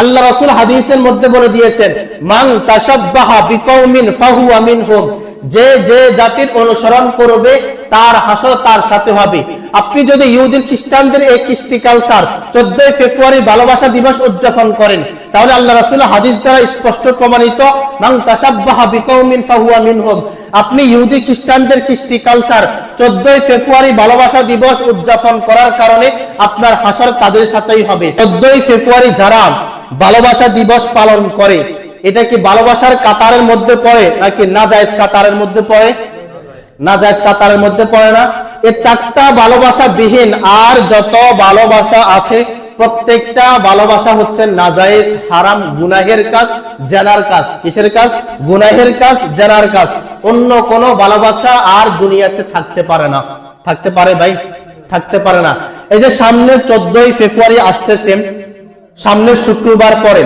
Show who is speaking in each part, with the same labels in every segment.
Speaker 1: আল্লাহ রাসূল হাদিসের মধ্যে বলে দিয়েছেন, মান তাসাব্বাহা বিকৌমিন ফাহুয়া মিনহুম। যে যে জাতির অনুসরণ করবে, তার হাসর তার সাথে হবে। আপনি যদি ইহুদিন খ্রিস্টানদের এই কৃষ্টি কালচার চোদ্দই ফেব্রুয়ারি ভালোবাসা দিবস উদযাপন করেন, তাহলে আল্লাহ রাসূল হাদিস দ্বারা স্পষ্ট প্রমাণিত আপনি ইহুদি খ্রিস্টানদের কৃষ্টি কালচার চোদ্দই ফেব্রুয়ারি ভালোবাসা দিবস উদযাপন করার কারণে আপনার হাসর তাদের সাথেই হবে। চোদ্দই ফেব্রুয়ারি যারা ভালোবাসা দিবস পালন করে। এটা কি ভালোবাসার কাতারের মধ্যে পড়ে, নাকি নাজায়েজ কাতারের মধ্যে পড়ে? নাজায়েজ কাতারের মধ্যে পড়ে না। এই চারটা ভালোবাসা বিহীন আর যত ভালোবাসা আছে, প্রত্যেকটা ভালোবাসা হচ্ছে নাজায়েজ হারাম, গুনাহের কাজ, জেনার কাজ। কিসের কাজ? গুনাহের কাজ, জেনার কাজ। অন্য কোন ভালোবাসা আর দুনিয়াতে থাকতে পারে না। থাকতে পারে ভাই? থাকতে পারে না। এই যে সামনে চোদ্দই ফেব্রুয়ারি আসতেছে সামনের শুক্রবার পরে।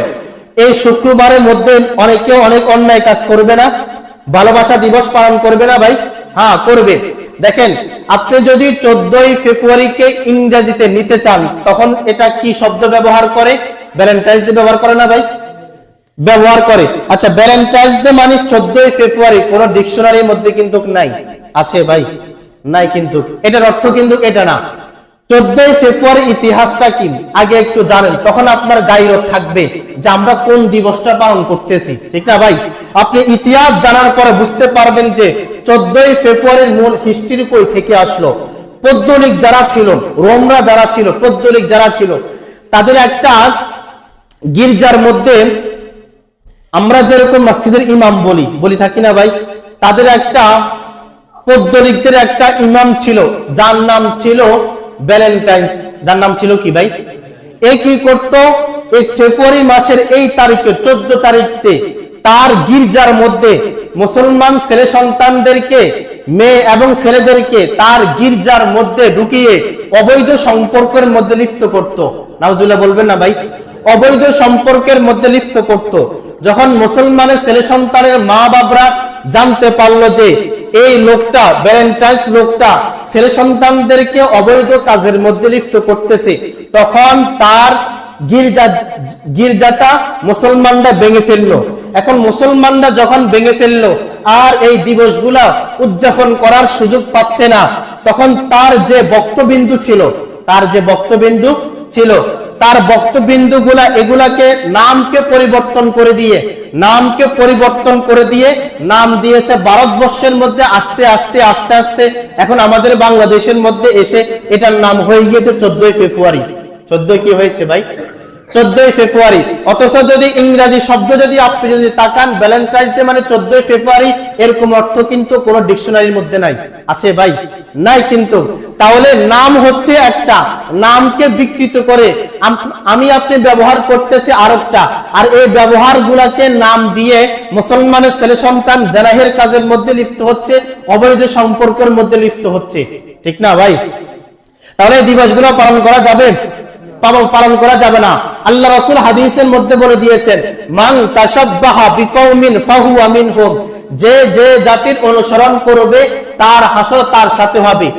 Speaker 1: এই শুক্রবারের মধ্যে অনেকে অনেক অন্যায় কাজ করবে না, ভালোবাসা দিবস পালন করবে না ভাই। হ্যাঁ করবে। দেখেন, আপনি যদি চোদ্দই ফেব্রুয়ারিকে ইংরেজিতে নিতে চান, তখন এটা কি শব্দ ব্যবহার করে? ভ্যালেন্টাইন্স ডে ব্যবহার করে না ভাই? ব্যবহার করে। আচ্ছা ভ্যালেন্টাইন্স ডে মানে চোদ্দই ফেব্রুয়ারি, কোন ডিকশনারির মধ্যে কিন্তু নাই। আছে ভাই, নাই কিন্তু। এটার অর্থ কিন্তু এটা না। চোদ্দই ফেব্রুয়ারি ইতিহাসটা কি? আগে একটু জানেন, তখন আপনার গাইরত থাকবে যে আমরা কোন দিবসটা পালন করতেছি, ঠিক না ভাই? আপনি ইতিহাস জানার পরে বুঝতে পারবেন যে চোদ্দই ফেব্রুয়ারির মূল হিস্ট্রি কই থেকে আসলো? পদ্মলিক যারা ছিল, রোমরা যারা ছিল পদ্মলিক যারা ছিল, তাদের একটা গির্জার মধ্যে আমরা যেরকম মসজিদের ইমাম বলি বলি থাকি না ভাই? তাদের একটা পদ্মলিকদের একটা ইমাম ছিল, যার নাম ছিল ভ্যালেন্টাইন্স যার নাম ছিল কি ভাই? এ কি করত, এই ফেব্রুয়ারি মাসের এই তারিখে, চোদ্দ তারিখে তার গির্জার মধ্যে মুসলমান ছেলে সন্তানদেরকে, মেয়ে এবং ছেলেদেরকে তার গির্জার মধ্যে ঢুকিয়ে অবৈধ সম্পর্কের মধ্যে লিপ্ত করত। নাউজুল্লাহ বলবেন না ভাই? অবৈধ সম্পর্কের মধ্যে লিপ্ত করত। যখন মুসলমানের ছেলে সন্তানের মা বাবরা জানতে পারল যে এই লোকটা ভ্যালেন্টাইন্স লোকটা ছেলে সন্তানদেরকে অবৈধ কাজের মধ্যে লিপ্ত করতেছে। তখন তার গির্জা, গির্জাটা মুসলমানরা ভেঙে ফেলল। এখন মুসলমানরা যখন ভেঙে ফেলল, আর এই দিবসগুলা উদযাপন করার সুযোগ পাচ্ছে না। তখন তার যে বক্তবিন্দু ছিল, তার যে বক্তবিন্দু ছিল তার বক্তবিন্দু গুলা এগুলাকে নামকে পরিবর্তন করে দিয়ে, নামকে পরিবর্তন করে দিয়ে, নাম দিয়েছে ভারতবর্ষের মধ্যে আস্তে আস্তে আস্তে আস্তে। এখন আমাদের বাংলাদেশের মধ্যে এসে এটার নাম হয়ে গিয়েছে চোদ্দই ফেব্রুয়ারি। চোদ্দই কি হয়েছে ভাই? চোদ্দই ফেব্রুয়ারি। অথচ যদি ইংরাজি শব্দ যদি আপনি যদি তাকান ভ্যালেন্টাইন্স ডে মানে চোদ্দই ফেব্রুয়ারি, এরকম অর্থ কিন্তু কোন ডিকশনারির মধ্যে নাই। আছে ভাই? নাই কিন্তু। তাহলে নাম হচ্ছে একটা। নামকে বিকৃত করে। আমি আপনি ব্যবহার করতেছি আরেকটা। আর এই ব্যবহার গুলাকে নাম দিয়ে মুসলমানের ছেলে সন্তান জেনাহের কাজের মধ্যে লিপ্ত হচ্ছে, অবৈধ সম্পর্কের মধ্যে লিপ্ত হচ্ছে। ঠিক না ভাই? তাহলে এই দিবসগুলো পালন করা যাবে? পালন করা যাবে না। আল্লাহ রসুল হাদিসের মধ্যে বলে দিয়েছেন, মান তাসাব্বাহা বিকৌমিন ফাহুয়া মিনহুম। যে যে জাতির অনুসরণ করবে, তার হাসর তার সাথে হবে।